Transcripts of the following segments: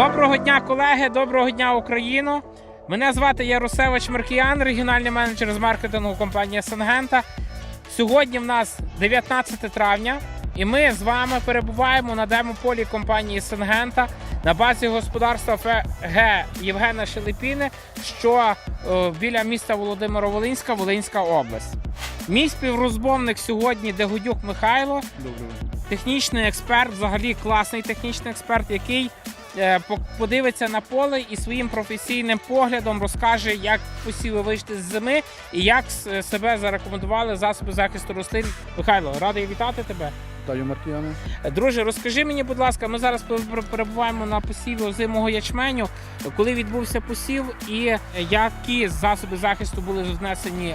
Доброго дня, колеги! Доброго дня, Україно! Мене звати Ярусевич Маркіян, регіональний менеджер з маркетингу компанії Сангента. Сьогодні в нас 19 травня, і ми з вами перебуваємо на демополі компанії Сангента на базі господарства ФГ Євгена Шелепіни, що е, біля міста Володимиро-Волинська, Волинська область. Мій співрозмовник сьогодні Дегудюк Михайло, Доброго. технічний експерт, взагалі класний технічний експерт, який подивиться на поле і своїм професійним поглядом розкаже, як посіви вийшли з зими і як себе зарекомендували засоби захисту рослин. Михайло, радий вітати тебе. Вітаю, Маркіяне. Е, Друже, розкажи мені, будь ласка, ми зараз пер- пер- перебуваємо на посіві озимого ячменю. Коли відбувся посів, і е, які засоби захисту були внесені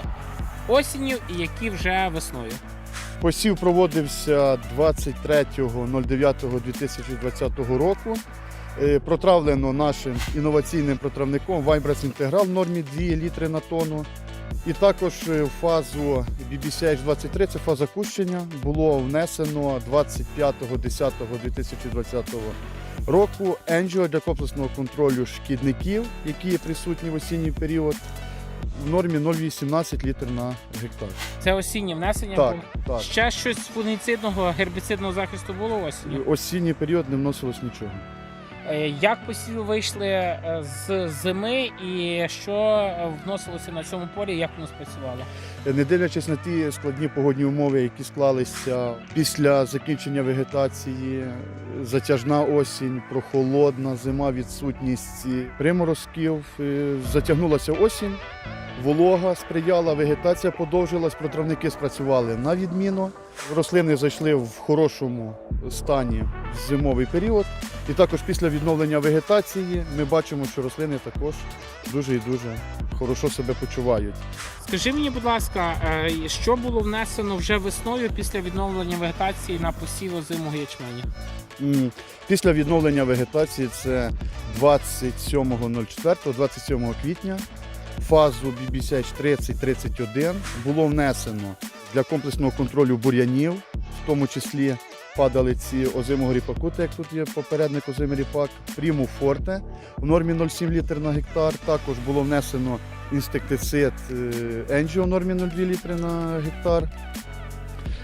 осінню, і які вже весною? Посів проводився 23.09.2020 року. Е, Протравлено нашим інноваційним протравником Vibras Integral в нормі 2 літри на тонну. І також е, в фазу BBCH23, це фаза кущення, було внесено 25.10.2020 року енджіо для комплексного контролю шкідників, які є присутні в осінній період, в нормі 0,18 літр на гектар. Це осіннє внесення Так, було? так. Ще щось фунгіцидного гербіцидного захисту було осінню? Осінній період не вносилось нічого. Е, Як посіви вийшли е, з зими і що вносилося на цьому полі, як воно спрацювало? Не дивлячись на ті складні погодні умови, які склалися після закінчення вегетації, затяжна осінь, прохолодна зима, відсутність приморозків, е, затягнулася осінь, волога сприяла, вегетація подовжилась, протравники спрацювали на відміну. Рослини зайшли в хорошому стані в зимовий період. І також після відновлення вегетації ми бачимо, що рослини також дуже і дуже хорошо себе почувають. Скажи мені, будь ласка, е, що було внесено вже весною після відновлення вегетації на посів озимого ячменя? Після відновлення вегетації це 27.04, 27 квітня, фазу BBCH 30-31 було внесено для комплексного контролю бур'янів, в тому числі падалиці озимого ріпаку, так як тут є попередник озимий ріпак, пріму форте в нормі 0,7 літр на гектар. Також було внесено інсектицид Енджіо в нормі 0,2 літри на гектар,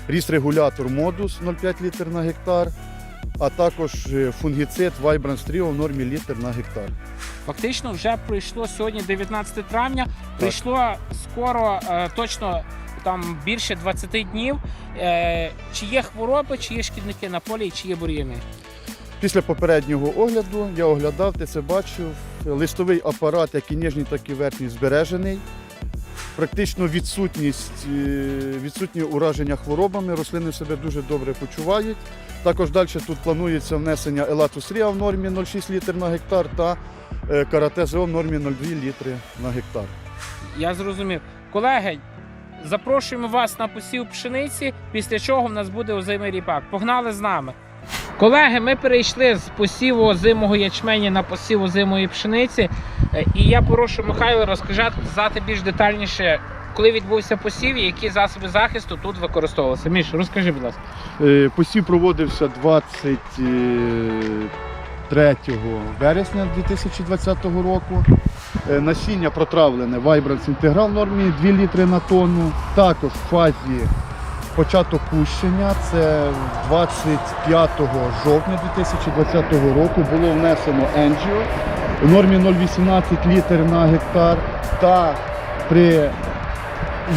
ріст-регулятор модус 0,5 літр на гектар а також е, фунгіцид Vibrance Trio в нормі літр на гектар. Фактично, вже пройшло сьогодні 19 травня. Прийшло скоро е, точно там більше 20 днів. Е, Чи є хвороби, чи є шкідники на полі, і чи є бур'яни? Після попереднього огляду я оглядав, ти це бачив. Листовий апарат, як і нижній, так і верхній, збережений. Практично відсутність, е, відсутнє ураження хворобами, рослини себе дуже добре почувають. Також далі тут планується внесення Елатус Ріа в нормі 0,6 літр на гектар та е, Карате в нормі 0,2 літри на гектар. Я зрозумів. Колеги, запрошуємо вас на посів пшениці, після чого в нас буде озимий ріпак. Погнали з нами. Колеги, ми перейшли з посіву озимого ячменя на посів озимої пшениці. Е, І я прошу Михайло розказати більш детальніше, коли відбувся посів і які засоби захисту тут використовувалися. Міш, розкажи, будь ласка. Е, Посів проводився 23 вересня 2020 року. Е, Насіння протравлене Vibrance Integral в нормі 2 літри на тонну. Також в фазі початок кущення, це 25 жовтня 2020 року було внесено Енджіо в нормі 0,18 літр на гектар та при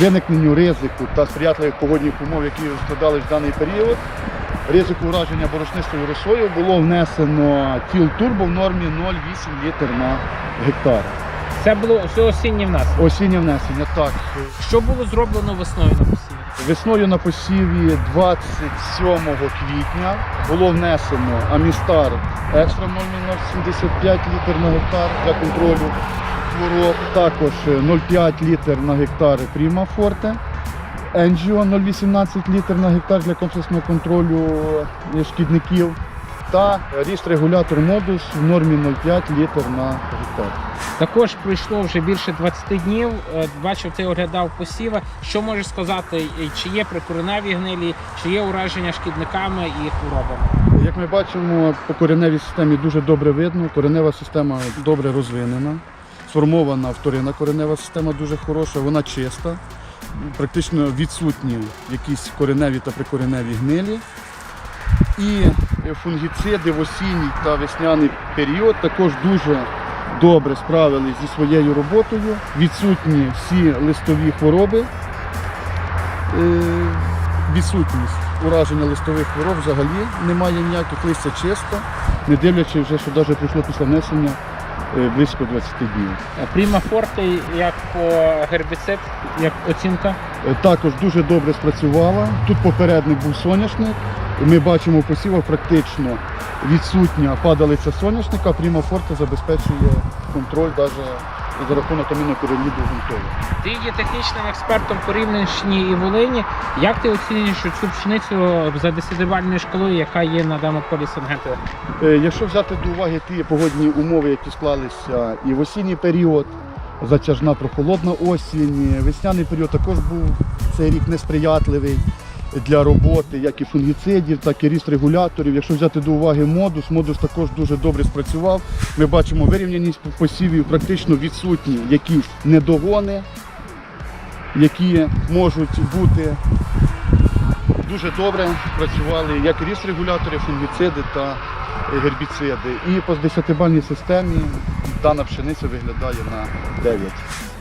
виникненню ризику та сприятливих погодних умов, які складались в даний період, ризику ураження борошнистою росою було внесено тіл турбо в нормі 0,8 літр на гектар. Це було все осіннє в нас. Осіннє внесення. Так, Що було зроблено весною на? Весною на посіві 27 квітня було внесено Амістар екстра 0,75 літр на гектар для контролю хвороб. Також 0,5 літр на гектар Пріма Форте. Енджіо 0,18 літр на гектар для комплексного контролю шкідників. Та ріст-регулятор модус в нормі 0,5 літр на гектар. Також пройшло вже більше 20 днів. Е, Бачив, ти оглядав посіви. Що можеш сказати, чи є прикореневі гнилі, чи є ураження шкідниками і хворобами? Як ми бачимо, по кореневій системі дуже добре видно. Коренева система добре розвинена. Сформована вторинна коренева система дуже хороша, вона чиста. Практично відсутні якісь кореневі та прикореневі гнилі. І фунгіциди в осінній та весняний період також дуже добре справились зі своєю роботою. Відсутні всі листові хвороби. Е, Відсутність ураження листових хвороб взагалі немає ніяких листя чисто, не дивлячись вже, що навіть прийшло після внесення е, близько 20 днів. Пріма Форте, як по гербіцид, як оцінка. Е, Також дуже добре спрацювала. Тут попередник був соняшник. Ми бачимо в посівах практично відсутня падалиця соняшника. Пріма Форте забезпечує контроль навіть за рахунок амінокоренів ґрунтових. Ти є технічним експертом по Рівненщині і Волині. Як ти оцінюєш цю пшеницю за десятибальною шкалою, яка є на даному полі Сангента? Е, Якщо взяти до уваги ті погодні умови, які склалися і в осінній період, затяжна прохолодна осінь, весняний період також був цей рік несприятливий для роботи, як і фунгіцидів, так і ріст регуляторів. Якщо взяти до уваги модус, модус також дуже добре спрацював. Ми бачимо вирівняність посівів, практично відсутні якісь недогони, які можуть бути дуже добре працювали як ріст регулятори, фунгіциди та гербіциди. І по 10-бальній системі дана пшениця виглядає на 9.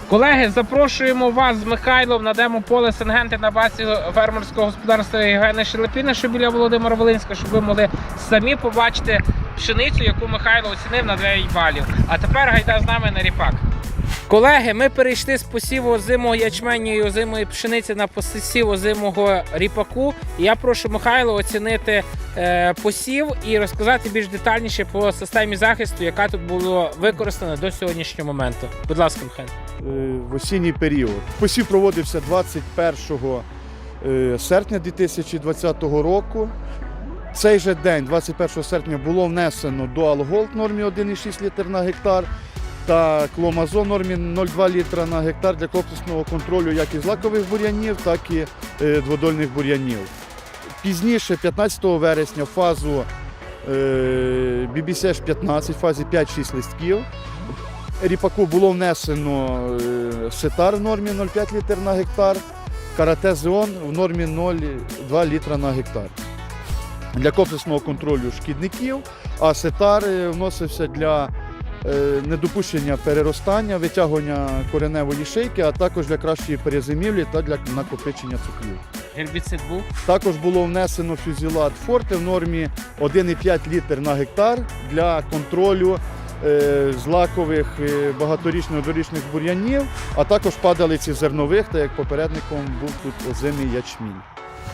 Колеги, запрошуємо вас з Михайлом на демо поле Сенгенти на базі фермерського господарства Євгена Шелепіна, що біля Володимира Волинська, щоб ви могли самі побачити пшеницю, яку Михайло оцінив на 9 балів. А тепер гайда з нами на ріпак. Колеги, ми перейшли з посіву озимого ячменю і озимої пшениці на посів озимого ріпаку. Я прошу Михайло оцінити е, посів і розказати більш детальніше по системі захисту, яка тут була використана до сьогоднішнього моменту. Будь ласка, Михайло. Е, в осінній період. Посів проводився 21 е, серпня 2020 року. Цей же день, 21 серпня, було внесено до Алголд нормі 1,6 літр на гектар та кломазон нормі 0,2 літра на гектар для комплексного контролю як і злакових бур'янів, так і е, дводольних бур'янів. Пізніше, 15 вересня, фазу е, BBC 15, фазі 5-6 листків, Ріпаку було внесено е, сетар в нормі 0,5 літр на гектар, карате зеон в нормі 0,2 літра на гектар. Для комплексного контролю шкідників, а сетар е, вносився для е, недопущення переростання, витягування кореневої шийки, а також для кращої перезимівлі та для накопичення цукрів. Гербіцид був. Також було внесено фюзілат форте в нормі 1,5 літр на гектар для контролю злакових е, багаторічних однорічних бур'янів, а також падалиці зернових, та як попередником був тут озимий ячмінь.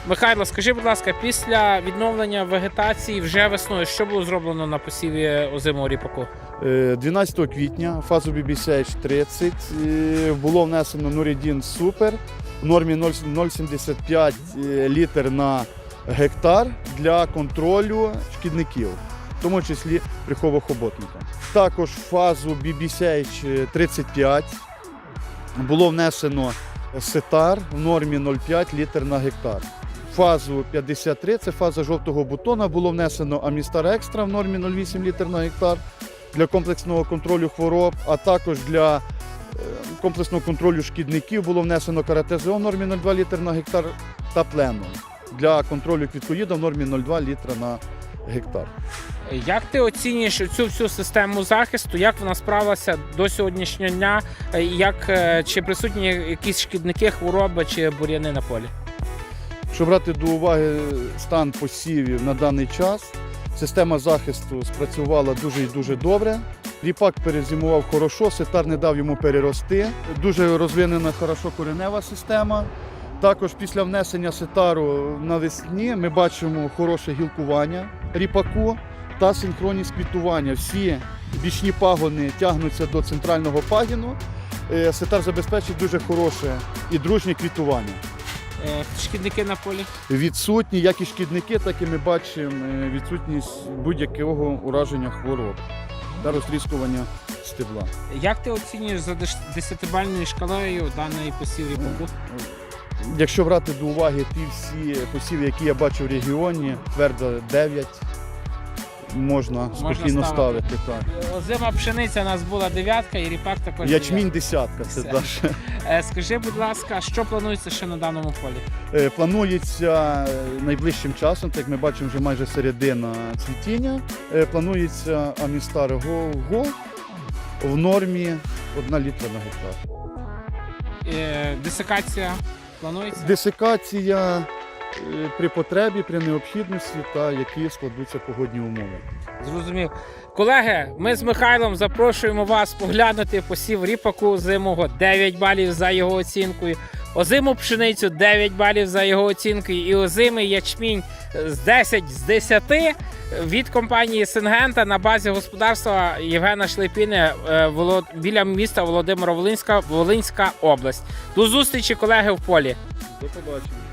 Михайло, скажи, будь ласка, після відновлення вегетації вже весною, що було зроблено на посіві озимого ріпаку? Е, 12 квітня фазу BBCH 30 е, було внесено Нурідін Супер в нормі 0,75 е, літр на гектар для контролю шкідників, в тому числі приховохоботника. Також в фазу BBCH 35 було внесено сетар в нормі 0,5 літр на гектар. Фазу 53, це фаза жовтого бутона, було внесено Амістар Екстра в нормі 0,8 літр на гектар для комплексного контролю хвороб, а також для е, комплексного контролю шкідників було внесено каратезеон в нормі 0,2 літр на гектар та пленом для контролю квіткоїда в нормі 0,2 літра на гектар. Як ти оцінюєш цю всю систему захисту? Як вона справилася до сьогоднішнього дня? Е, Як е, чи присутні якісь шкідники, хвороби чи бур'яни на полі? Якщо брати до уваги стан посівів на даний час, система захисту спрацювала дуже і дуже добре. Ріпак перезимував хорошо, сетар не дав йому перерости. Дуже розвинена хорошо коренева система. Також після внесення сетару навесні ми бачимо хороше гілкування ріпаку та синхронність квітування. Всі бічні пагони тягнуться до центрального пагіну. Е, Сетар забезпечить дуже хороше і дружнє квітування. Е, Шкідники на полі? Відсутні як і шкідники, так і ми бачимо е, відсутність будь-якого ураження хвороб та розтріскування стебла. Як ти оцінюєш за десятибальною шкалою даний посів ріпаку? Якщо брати до уваги ті всі посіви, які я бачу в регіоні, твердо 9 можна спокійно ставити. ставити. так. Озима пшениця у нас була дев'ятка і ріпак також. Ячмінь десятка. Це Десятка. даже. Е, Скажи, будь ласка, що планується ще на даному полі? Е, Планується е, найближчим часом, так як ми бачимо, вже майже середина цвітіння. е, Планується Амістар Го Го в нормі 1 літра на гектар. Е, Десикація планується? Десикація е, при потребі, при необхідності та які складуться погодні умови. Зрозумів. Колеги, ми з Михайлом запрошуємо вас поглянути посів ріпаку зимого 9 балів за його оцінкою. Озиму пшеницю 9 балів за його оцінкою. І озимий ячмінь з 10 з 10 від компанії Сингента на базі господарства Євгена Шлепіни е, біля міста Володимира Волинська, Волинська область. До зустрічі, колеги, в полі. До побачення.